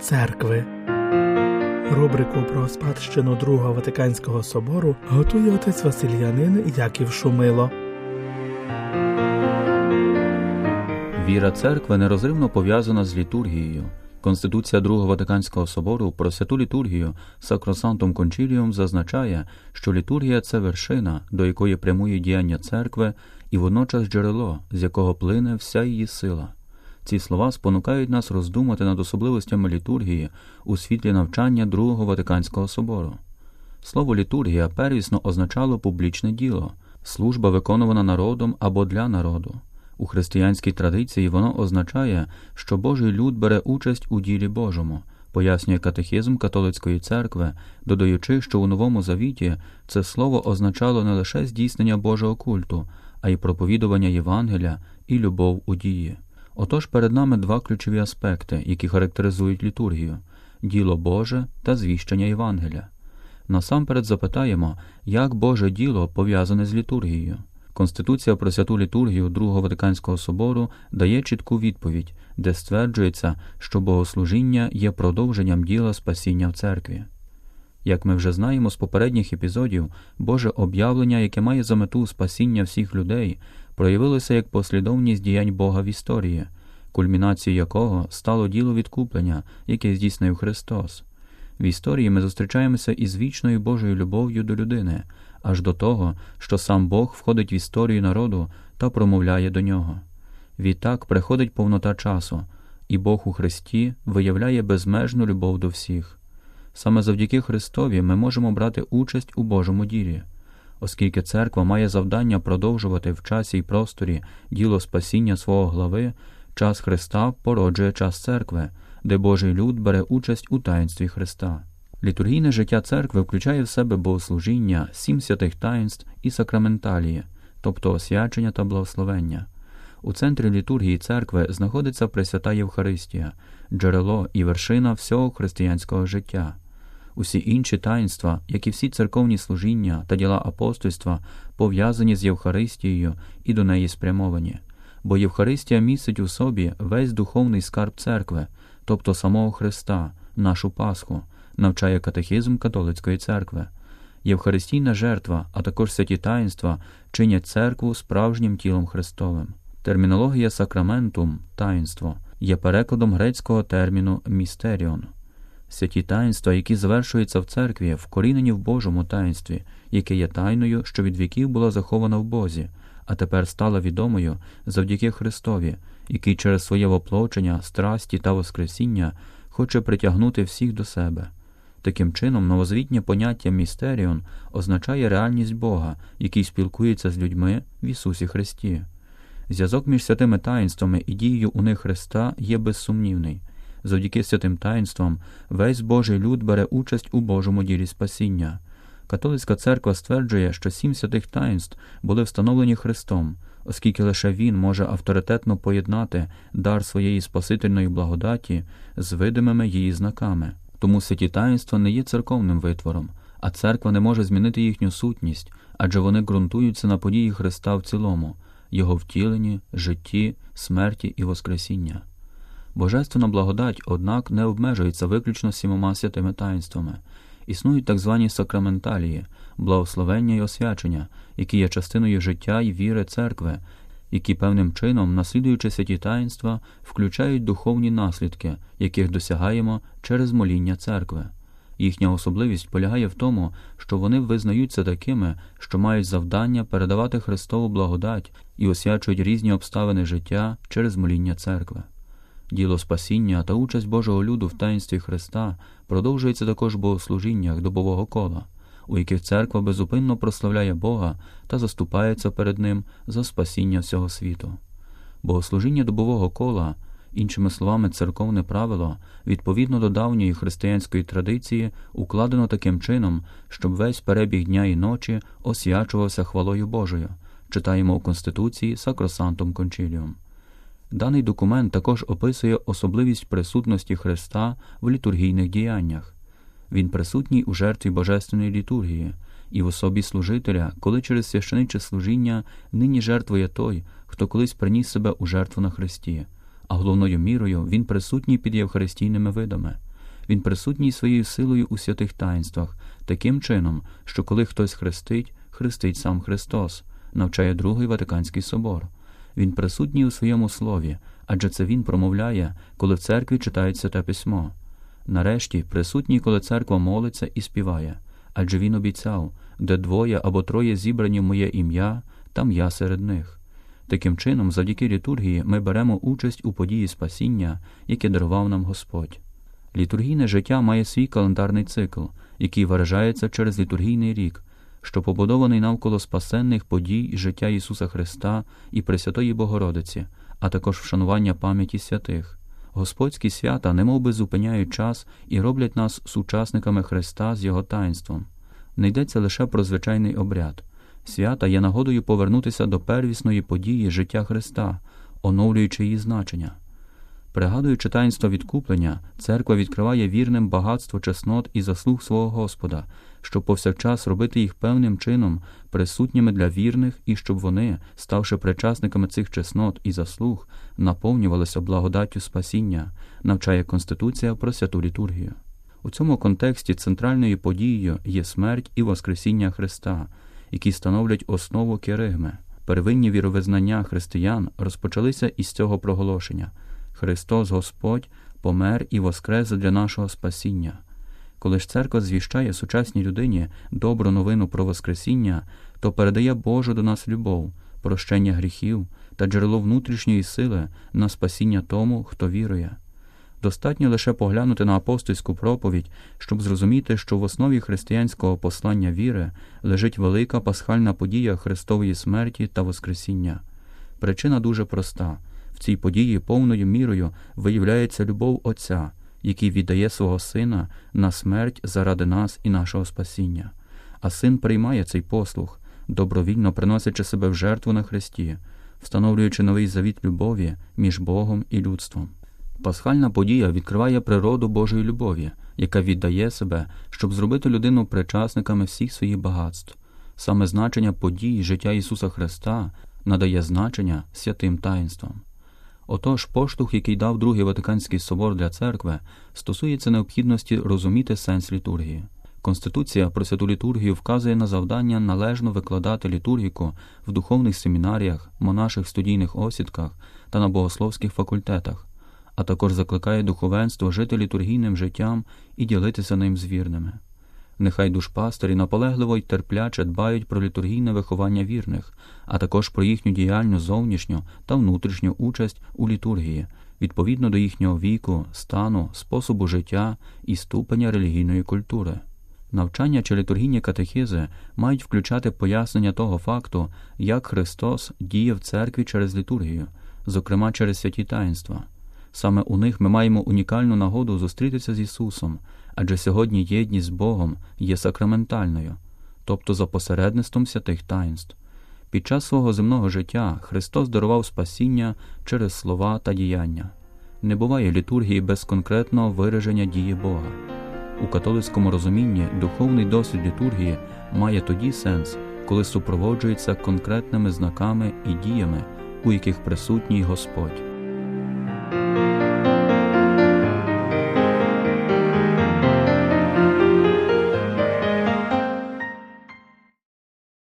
церкви. Рубрику про спадщину Другого Ватиканського собору готує отець Васильянин Яків Шумило. Віра церкви нерозривно пов'язана з літургією. Конституція Другого Ватиканського собору про святу літургію Сакросантум Кончіліум зазначає, що літургія це вершина, до якої прямує діяння церкви, і водночас джерело, з якого плине вся її сила. Ці слова спонукають нас роздумати над особливостями літургії у світлі навчання Другого Ватиканського собору. Слово літургія первісно означало публічне діло, служба виконувана народом або для народу. У християнській традиції воно означає, що Божий люд бере участь у ділі Божому, пояснює катехізм католицької церкви, додаючи, що у Новому Завіті це слово означало не лише здійснення Божого культу, а й проповідування Євангелія і любов у дії. Отож перед нами два ключові аспекти, які характеризують літургію діло Боже та звіщення Євангелія. Насамперед запитаємо, як Боже діло пов'язане з літургією. Конституція про святу літургію Другого Ватиканського собору дає чітку відповідь, де стверджується, що богослужіння є продовженням діла спасіння в церкві. Як ми вже знаємо з попередніх епізодів, Боже об'явлення, яке має за мету спасіння всіх людей, проявилося як послідовність діянь Бога в історії, кульмінацією якого стало діло відкуплення, яке здійснив Христос. В історії ми зустрічаємося із вічною Божою любов'ю до людини, аж до того, що сам Бог входить в історію народу та промовляє до нього. Відтак приходить повнота часу, і Бог у Христі виявляє безмежну любов до всіх. Саме завдяки Христові ми можемо брати участь у Божому ділі. Оскільки церква має завдання продовжувати в часі й просторі діло спасіння свого глави, час Христа породжує час церкви, де Божий люд бере участь у таїнстві Христа. Літургійне життя церкви включає в себе богослужіння, сім святих таїнств і сакраменталії, тобто освячення та благословення. У центрі літургії церкви знаходиться Пресвята Євхаристія, джерело і вершина всього християнського життя. Усі інші таїнства, як і всі церковні служіння та діла апостольства, пов'язані з Євхаристією і до неї спрямовані, бо Євхаристія містить у собі весь духовний скарб церкви, тобто самого Христа, нашу Пасху, навчає катехізм католицької церкви. Євхаристійна жертва, а також святі таїнства чинять церкву справжнім тілом Христовим. Термінологія сакраментум таїнство є перекладом грецького терміну містеріон. Святі таїнства, які завершуються в церкві, вкорінені в Божому таїнстві, яке є тайною, що від віків була захована в Бозі, а тепер стала відомою завдяки Христові, який через своє воплочення, страсті та Воскресіння хоче притягнути всіх до себе. Таким чином, новозвітнє поняття містеріон означає реальність Бога, який спілкується з людьми в Ісусі Христі. Зв'язок між святими таїнствами і дією у них Христа є безсумнівний. Завдяки святим таїнствам весь Божий люд бере участь у Божому ділі спасіння. Католицька церква стверджує, що сім святих таїнств були встановлені Христом, оскільки лише Він може авторитетно поєднати дар своєї Спасительної благодаті з видимими її знаками. Тому святі таїнства не є церковним витвором, а церква не може змінити їхню сутність, адже вони ґрунтуються на події Христа в цілому, Його втіленні, житті, смерті і Воскресіння. Божественна благодать, однак, не обмежується виключно сімома святими таїнствами. Існують так звані сакраменталії, благословення і освячення, які є частиною життя і віри церкви, які певним чином, наслідуючи святі таїнства, включають духовні наслідки, яких досягаємо через моління церкви. Їхня особливість полягає в тому, що вони визнаються такими, що мають завдання передавати Христову благодать і освячують різні обставини життя через моління церкви. Діло спасіння та участь Божого люду в таїнстві Христа продовжується також в богослужіннях добового кола, у яких церква безупинно прославляє Бога та заступається перед Ним за спасіння всього світу. Богослужіння добового кола, іншими словами, церковне правило, відповідно до давньої християнської традиції, укладено таким чином, щоб весь перебіг дня і ночі освячувався хвалою Божою, читаємо у Конституції Сакросантом Кончиліум. Даний документ також описує особливість присутності Христа в літургійних діяннях. Він присутній у жертві Божественної літургії і в особі служителя, коли через священиче служіння нині жертвує той, хто колись приніс себе у жертву на Христі, а головною мірою він присутній під євхаристійними видами, Він присутній своєю силою у святих таїнствах, таким чином, що коли хтось хрестить, хрестить сам Христос, навчає Другий Ватиканський собор. Він присутній у своєму слові, адже це він промовляє, коли в церкві читають святе письмо. Нарешті присутній, коли церква молиться і співає, адже він обіцяв, де двоє або троє зібрані в моє ім'я, там я серед них. Таким чином, завдяки літургії, ми беремо участь у події спасіння, яке дарував нам Господь. Літургійне життя має свій календарний цикл, який виражається через літургійний рік, що побудований навколо спасенних подій життя Ісуса Христа і Пресвятої Богородиці, а також вшанування пам'яті святих. Господські свята немов би зупиняють час і роблять нас сучасниками Христа з Його таїнством. Не йдеться лише про звичайний обряд. Свята є нагодою повернутися до первісної події життя Христа, оновлюючи її значення. Пригадуючи таїнство відкуплення, церква відкриває вірним багатство чеснот і заслуг свого Господа, щоб повсякчас робити їх певним чином присутніми для вірних і щоб вони, ставши причасниками цих чеснот і заслуг, наповнювалися благодаттю спасіння, навчає Конституція про святу літургію. У цьому контексті центральною подією є смерть і Воскресіння Христа, які становлять основу керигми. Первинні віровизнання християн розпочалися із цього проголошення. Христос Господь помер і воскрес для нашого спасіння. Коли ж церква звіщає сучасній людині добру новину про Воскресіння, то передає Божу до нас любов, прощення гріхів та джерело внутрішньої сили на спасіння тому, хто вірує. Достатньо лише поглянути на апостольську проповідь, щоб зрозуміти, що в основі християнського послання віри лежить велика пасхальна подія Христової смерті та Воскресіння. Причина дуже проста. В цій події повною мірою виявляється любов Отця, який віддає свого Сина на смерть заради нас і нашого спасіння. А син приймає цей послуг, добровільно приносячи себе в жертву на Христі, встановлюючи новий завіт любові між Богом і людством. Пасхальна подія відкриває природу Божої любові, яка віддає себе, щоб зробити людину причасниками всіх своїх багатств. Саме значення подій життя Ісуса Христа надає значення святим таїнствам. Отож, поштовх, який дав Другий Ватиканський собор для церкви, стосується необхідності розуміти сенс літургії. Конституція про святу літургію вказує на завдання належно викладати літургіку в духовних семінаріях, монаших студійних осідках та на богословських факультетах, а також закликає духовенство жити літургійним життям і ділитися ним з вірними. Нехай душпастері наполегливо й терпляче дбають про літургійне виховання вірних, а також про їхню діяльну зовнішню та внутрішню участь у літургії, відповідно до їхнього віку, стану, способу життя і ступеня релігійної культури. Навчання чи літургійні катехізи мають включати пояснення того факту, як Христос діє в церкві через літургію, зокрема через святі таїнства. Саме у них ми маємо унікальну нагоду зустрітися з Ісусом, адже сьогодні єдність з Богом є сакраментальною, тобто за посередництвом святих таїнств. Під час свого земного життя Христос дарував спасіння через слова та діяння. Не буває літургії без конкретного вираження дії Бога. У католицькому розумінні духовний досвід літургії має тоді сенс, коли супроводжується конкретними знаками і діями, у яких присутній Господь.